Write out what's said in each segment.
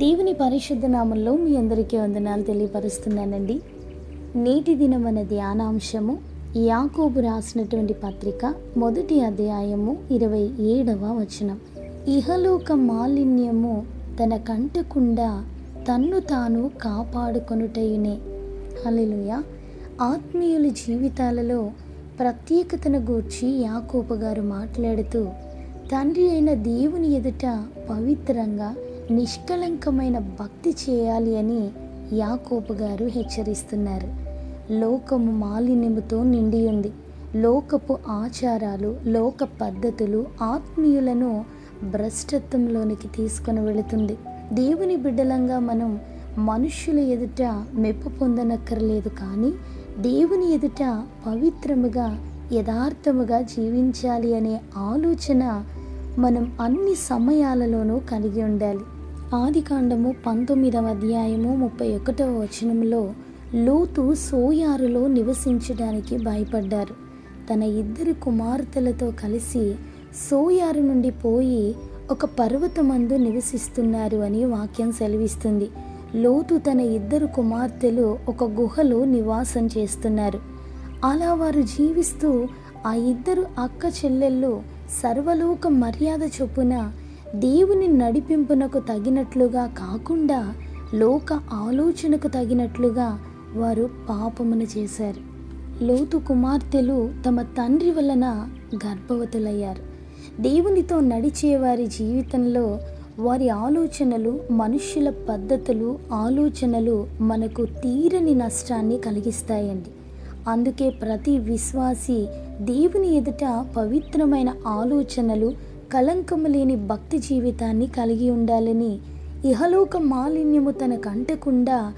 దేవుని పరిశుద్ధ నామంలో మీ అందరికీ వందనాలు తెలియపరుస్తున్నానండి. నేటి దినం మన ధ్యానాంశము యాకోబు రాసినటువంటి పత్రిక మొదటి అధ్యాయము ఇరవై ఏడవ వచనం. ఇహలోక మాలిన్యము తన కంటకుండా తన్ను తాను కాపాడుకొనుటయునే. హల్లెలూయా. ఆత్మీయుల జీవితాలలో ప్రత్యేకతను గూర్చి యాకోబు గారు మాట్లాడుతూ తండ్రి అయిన దేవుని ఎదుట పవిత్రంగా నిష్కలంకమైన భక్తి చేయాలి అని యాకోబు గారు హెచ్చరిస్తున్నారు. లోకము మాలిన్యముతో నిండి ఉంది లోకపు ఆచారాలు లోక పద్ధతులు ఆత్మీయులను భ్రష్టత్వంలోనికి తీసుకొని వెళుతుంది. దేవుని బిడ్డలంగా మనం మనుష్యుల ఎదుట మెప్పు పొందనక్కర్లేదు కానీ దేవుని ఎదుట పవిత్రముగా యథార్థముగా జీవించాలి అనే ఆలోచన మనం అన్ని సమయాలలోనూ కలిగి ఉండాలి. ఆదికాండము పంతొమ్మిదవ అధ్యాయము ముప్పై ఒకటవ వచనంలో లోతు సోయారులో నివసించడానికి భయపడ్డారు. తన ఇద్దరు కుమార్తెలతో కలిసి సోయారు నుండి పోయి ఒక పర్వతమందు నివసిస్తున్నారు అని వాక్యం సెలవిస్తుంది. లోతు తన ఇద్దరు కుమార్తెలు ఒక గుహలో నివాసం చేస్తున్నారు. అలా వారు జీవిస్తూ ఆ ఇద్దరు అక్క చెల్లెళ్ళు సర్వలోక మర్యాద చొప్పున దేవుని నడిపింపునకు తగినట్లుగా కాకుండా లోక ఆలోచనకు తగినట్లుగా వారు పాపమును చేశారు. లోతు కుమార్తెలు తమ తండ్రి వలన గర్భవతులయ్యారు. దేవునితో నడిచే వారి జీవితంలో వారి ఆలోచనలు మనుష్యుల పద్ధతులు ఆలోచనలు మనకు తీరని నష్టాన్ని కలిగిస్తాయండి. అందుకే ప్రతి విశ్వాసి దేవుని ఎదుట పవిత్రమైన ఆలోచనలు కలంకము లేని భక్తి జీవితాన్ని కలిగి ఉండాలని ఇహలోక మాలిన్యము తనకు అంటకుండా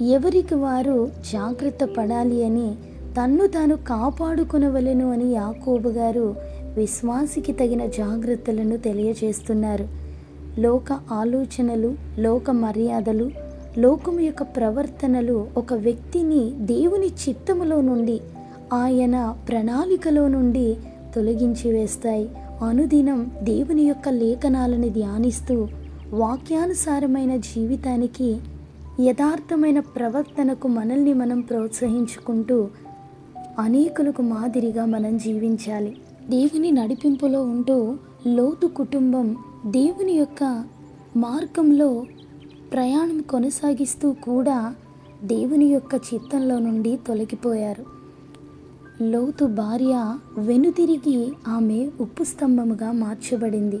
ఎవరికి వారు జాగ్రత్త పడాలి అని తన్ను తాను కాపాడుకొనవలెను అని యాకోబు గారు విశ్వాసికి తగిన జాగ్రత్తలను తెలియజేస్తున్నారు. లోక ఆలోచనలు లోక మర్యాదలు లోకం యొక్క ప్రవర్తనలు ఒక వ్యక్తిని దేవుని చిత్తములో నుండి ఆయన ప్రణాళికలో నుండి తొలగించి వేస్తాయి. అనుదినం దేవుని యొక్క లేఖనాలను ధ్యానిస్తూ వాక్యానుసారమైన జీవితానికి యథార్థమైన ప్రవర్తనకు మనల్ని మనం ప్రోత్సహించుకుంటూ అనేకులకు మాదిరిగా మనం జీవించాలి. దేవుని నడిపింపులో ఉంటూ లోతు కుటుంబం దేవుని యొక్క మార్గంలో ప్రయాణం కొనసాగిస్తూ కూడా దేవుని యొక్క చిత్తంలో నుండి తొలగిపోయారు. లోతు భార్య వెనుతిరిగి ఆమె ఉప్పు స్తంభముగా మార్చబడింది.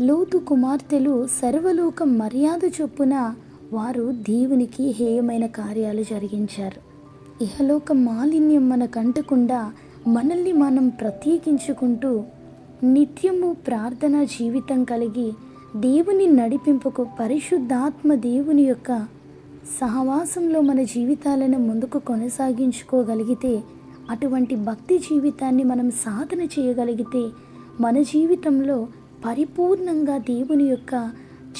లోతు కుమార్తెలు సర్వలోక మర్యాద చొప్పున వారు దేవునికి హేయమైన కార్యాలు జరిగించారు. ఇహలోక మాలిన్యం మనకంటకుండా మనల్ని మనం ప్రత్యేకించుకుంటూ నిత్యము ప్రార్థన జీవితం కలిగి దేవుని నడిపింపుకు పరిశుద్ధాత్మ దేవుని యొక్క సహవాసంలో మన జీవితాలను ముందుకు కొనసాగించుకోగలిగితే అటువంటి భక్తి జీవితాన్ని మనం సాధన చేయగలిగితే మన జీవితంలో పరిపూర్ణంగా దేవుని యొక్క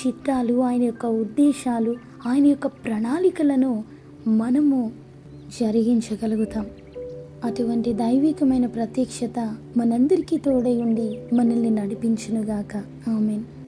చిత్తాలు ఆయన యొక్క ఉద్దేశాలు ఆయన యొక్క ప్రణాళికలను మనము జరిగించగలుగుతాం. అటువంటి దైవికమైన ప్రత్యక్షత మనందరికీ తోడై ఉండి మనల్ని నడిపించునుగాక. ఆమెన్.